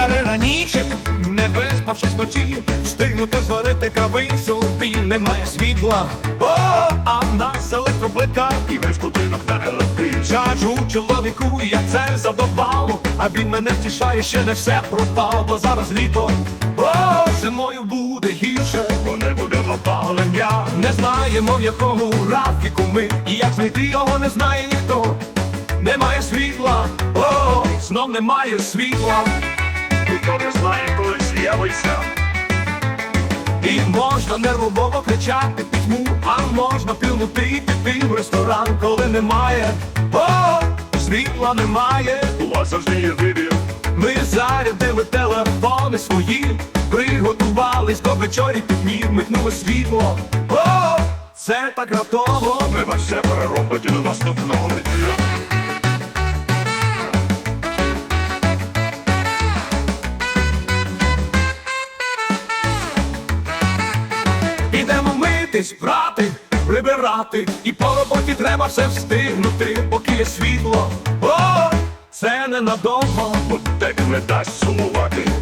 мене раніше, не виспавшись вночі, встигнути зварити кавицю, і немає світла. О, а в нас електроплитка і весь будинок на Чажу чоловіку, як це задовало, а він мене втішає, ще не все пропало, зараз літо. О, зимою буде гірше, бо не буде опалення. Не знаємо, в якому графіку ми, і як знайти його не знає ніхто. Немає світла, о, знов немає світла. Ніхто не знає. І можна нервово кричати пітьму, а можна пірнути піти в ресторан, коли немає. О, світла немає. У вас завжди є вибір. Ми зарядили телефони свої, приготувались до вечорі пітьмі, мигнуло світло. О, це так раптово. Ми вас все переробити до наступного неділя. Ідемо брати, прибирати, і по роботі треба все встигнути, поки є світло. О, це ненадовго, бо тебе не дасть сумувати.